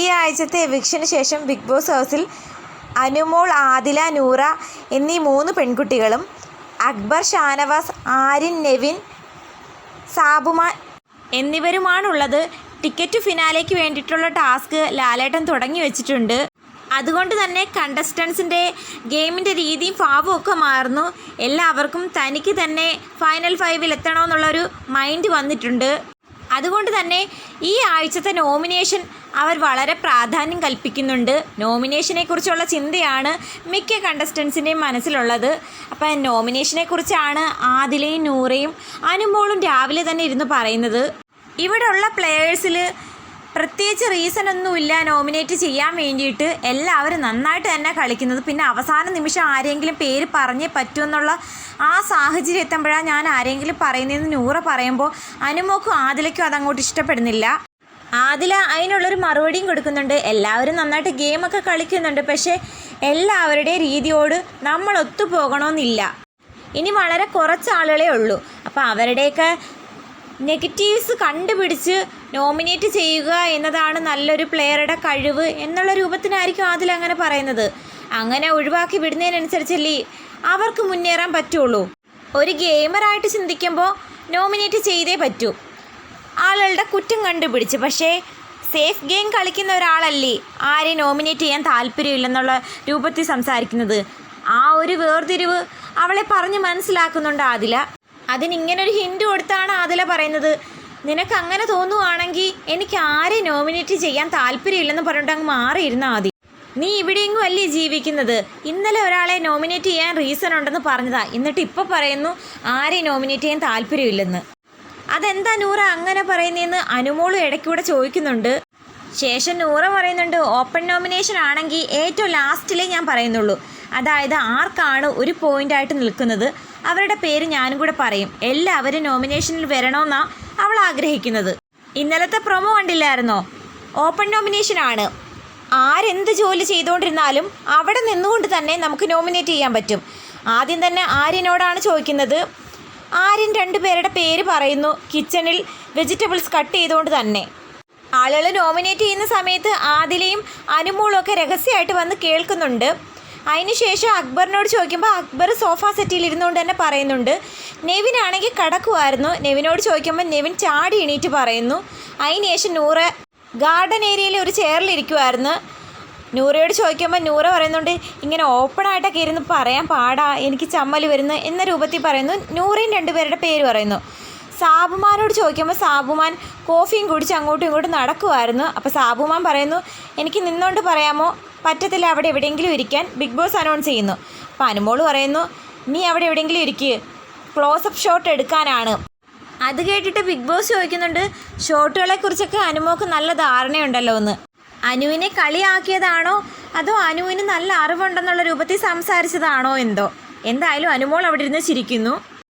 ഈ ആഴ്ചത്തെ എവിക്ഷന് ശേഷം ബിഗ് ബോസ് ഹൗസിൽ അനുമോൾ ആദില നൂറ എന്നീ മൂന്ന് പെൺകുട്ടികളും അക്ബർ ഷാനവാസ് ആരിൻ നെവിൻ സാബുമാൻ എന്നിവരുമാണുള്ളത്. ടിക്കറ്റ് ഫിനാലേക്ക് വേണ്ടിയിട്ടുള്ള ടാസ്ക് ലാലേട്ടൻ തുടങ്ങി വെച്ചിട്ടുണ്ട്. അതുകൊണ്ട് തന്നെ കണ്ടസ്റ്റൻസിന്റെ ഗെയിമിന്റെ രീതിയും ഭാവവും ഒക്കെ മാറുന്നു. എല്ലാവർക്കും തനിക്ക് തന്നെ ഫൈനൽ ഫൈവിൽ എത്തണമെന്നുള്ളൊരു മൈൻഡ് വന്നിട്ടുണ്ട്. അതുകൊണ്ട് തന്നെ ഈ ആഴ്ചത്തെ നോമിനേഷൻ അവർ വളരെ പ്രാധാന്യം കൽപ്പിക്കുന്നുണ്ട്. നോമിനേഷനെക്കുറിച്ചുള്ള ചിന്തയാണ് മിക്ക കണ്ടസ്റ്റൻസിന്റെയും മനസ്സിലുള്ളത്. അപ്പം നോമിനേഷനെക്കുറിച്ചാണ് ആദിലയും നൂറയും അനുമോളും രാവിലെ തന്നെ ഇരുന്ന് പറയുന്നത്. ഇവിടെയുള്ള പ്ലെയേഴ്സിൽ പ്രത്യേകിച്ച് റീസൺ ഒന്നുമില്ല നോമിനേറ്റ് ചെയ്യാൻ വേണ്ടിയിട്ട്. എല്ലാവരും നന്നായിട്ട് തന്നെ കളിക്കുന്നത്. പിന്നെ അവസാന നിമിഷം ആരെങ്കിലും പേര് പറഞ്ഞേ പറ്റുമെന്നുള്ള ആ സാഹചര്യം എത്തുമ്പോഴാണ് ഞാൻ ആരെങ്കിലും പറയുന്നതെന്ന് നൂറ പറയുമ്പോൾ അനുമോക്കും ആദിലയ്ക്കും അതങ്ങോട്ട് ഇഷ്ടപ്പെടുന്നില്ല. ആദില അതിനുള്ളൊരു മറുപടിയും കൊടുക്കുന്നുണ്ട്. എല്ലാവരും നന്നായിട്ട് ഗെയിമൊക്കെ കളിക്കുന്നുണ്ട്. പക്ഷേ എല്ലാവരുടെ രീതിയോട് നമ്മൾ ഒത്തുപോകണമെന്നില്ല. ഇനി വളരെ കുറച്ച് ആളുകളേ ഉള്ളൂ. അപ്പോൾ അവരുടെയൊക്കെ നെഗറ്റീവ്സ് കണ്ടുപിടിച്ച് നോമിനേറ്റ് ചെയ്യുക എന്നതാണ് നല്ലൊരു പ്ലെയറുടെ കഴിവ് എന്നുള്ള രൂപത്തിനായിരിക്കും അതിൽ അങ്ങനെ പറയുന്നത്. അങ്ങനെ ഒഴിവാക്കി വിടുന്നതിനനുസരിച്ചല്ലേ അവർക്ക് മുന്നേറാൻ പറ്റുള്ളൂ. ഒരു ഗെയിമറായിട്ട് ചിന്തിക്കുമ്പോൾ നോമിനേറ്റ് ചെയ്തേ പറ്റൂ. ആളുകളുടെ കുറ്റം കണ്ടുപിടിച്ച്. പക്ഷേ സേഫ് ഗെയിം കളിക്കുന്ന ഒരാളല്ലേ? ആരെയും നോമിനേറ്റ് ചെയ്യാൻ താല്പര്യമില്ലെന്നുള്ള രൂപത്തിൽ സംസാരിക്കുന്നത്? ആ ഒരു വേർതിരിവ് അവളെ പറഞ്ഞ് മനസ്സിലാക്കുന്നുണ്ട് ആദില. അതിനിങ്ങനൊരു ഹിൻഡ് കൊടുത്താണ് ആദില പറയുന്നത്. നിനക്ക് അങ്ങനെ തോന്നുവാണെങ്കിൽ എനിക്ക് ആരെ നോമിനേറ്റ് ചെയ്യാൻ താല്പര്യമില്ലെന്ന് പറഞ്ഞിട്ട് അങ്ങ് മാറിയിരുന്നാൽ ആദി നീ ഇവിടെയെങ്കിലും അല്ലേ ജീവിക്കുന്നത്? ഇന്നലെ ഒരാളെ നോമിനേറ്റ് ചെയ്യാൻ റീസൺ ഉണ്ടെന്ന് പറഞ്ഞതാ. എന്നിട്ട് ഇപ്പോൾ പറയുന്നു ആരെ നോമിനേറ്റ് ചെയ്യാൻ താല്പര്യമില്ലെന്ന്. അതെന്താ നൂറ അങ്ങനെ പറയുന്നതെന്ന് അനുമോളും ഇടയ്ക്കൂടെ ചോദിക്കുന്നുണ്ട്. ശേഷം നൂറ പറയുന്നുണ്ട് ഓപ്പൺ നോമിനേഷൻ ആണെങ്കിൽ ഏറ്റവും ലാസ്റ്റിലേ ഞാൻ പറയുന്നുള്ളൂ. അതായത് ആർക്കാണ് ഒരു പോയിന്റായിട്ട് നിൽക്കുന്നത്? അവരുടെ പേര് ഞാനും കൂടെ പറയും. എല്ലാവരും നോമിനേഷനിൽ വരണമെന്നാണ് അവൾ ആഗ്രഹിക്കുന്നത്. ഇന്നലത്തെ പ്രൊമോ കണ്ടില്ലായിരുന്നോ? ഓപ്പൺ നോമിനേഷൻ ആണ്. ആരെന്ത് ജോലി ചെയ്തുകൊണ്ടിരുന്നാലും അവിടെ നിന്നുകൊണ്ട് തന്നെ നമുക്ക് നോമിനേറ്റ് ചെയ്യാൻ പറ്റും. ആദ്യം തന്നെ ആര്യനോടാണ് ചോദിക്കുന്നത്. ആര്യൻ രണ്ടുപേരുടെ പേര് പറയുന്നു. കിച്ചണിൽ വെജിറ്റബിൾസ് കട്ട് ചെയ്തുകൊണ്ട് തന്നെ. ആളുകൾ നോമിനേറ്റ് ചെയ്യുന്ന സമയത്ത് ആദിലയും അനുമോളും ഒക്കെ രഹസ്യമായിട്ട് വന്ന് കേൾക്കുന്നുണ്ട്. അതിനുശേഷം അക്ബറിനോട് ചോദിക്കുമ്പോൾ അക്ബർ സോഫ സെറ്റിൽ ഇരുന്നുകൊണ്ട് തന്നെ പറയുന്നുണ്ട്. നെവിൻ ആണെങ്കിൽ കിടക്കുമായിരുന്നു നെവിനോട് ചോദിക്കുമ്പോൾ നെവിൻ ചാടി എണീറ്റ് പറയുന്നു. അതിനുശേഷം നൂറ് ഗാർഡൻ ഏരിയയിൽ ഒരു ചെയറിലിരിക്കുമായിരുന്നു നൂറയോട് ചോദിക്കുമ്പോൾ നൂറ പറയുന്നുണ്ട് ഇങ്ങനെ ഓപ്പൺ ആയിട്ടൊക്കെ ഇരുന്ന് പറയാൻ പാടാ എനിക്ക് ചമ്മൽ വരുന്നു എന്ന രൂപത്തിൽ പറയുന്നു. നൂറയും രണ്ടുപേരുടെ പേര് പറയുന്നു. സാബുമാനോട് ചോദിക്കുമ്പോൾ സാബുമാൻ കോഫിയും കുടിച്ച് അങ്ങോട്ടും ഇങ്ങോട്ടും നടക്കുമായിരുന്നു അപ്പോൾ സാബുമാൻ പറയുന്നു എനിക്ക് നിന്നോണ്ട് പറയാമോ? പറ്റത്തില്ല അവിടെ എവിടെയെങ്കിലും ഇരിക്കാൻ. ബിഗ് ബോസ് അനൗൺസ് ചെയ്യുന്നു. അപ്പോൾ അനുമോൾ പറയുന്നു നീ അവിടെ എവിടെയെങ്കിലും ഇരിക്കുക ക്ലോസപ്പ് ഷോട്ട് എടുക്കാനാണ്. അത് കേട്ടിട്ട് ബിഗ് ബോസ് ചോദിക്കുന്നുണ്ട് ഷോട്ടുകളെ കുറിച്ചൊക്കെ അനുമോക്ക് നല്ല ധാരണയുണ്ടല്ലോ എന്ന് അനുവിനെ കളിയാക്കിയതാണോ? അതോ അനുവിന് നല്ല അറിവുണ്ടെന്നുള്ള രൂപത്തിൽ സംസാരിച്ചതാണോ എന്തോ? എന്തായാലും അനുമോൾ അവിടെ ഇരുന്ന് ചിരിക്കുന്നു.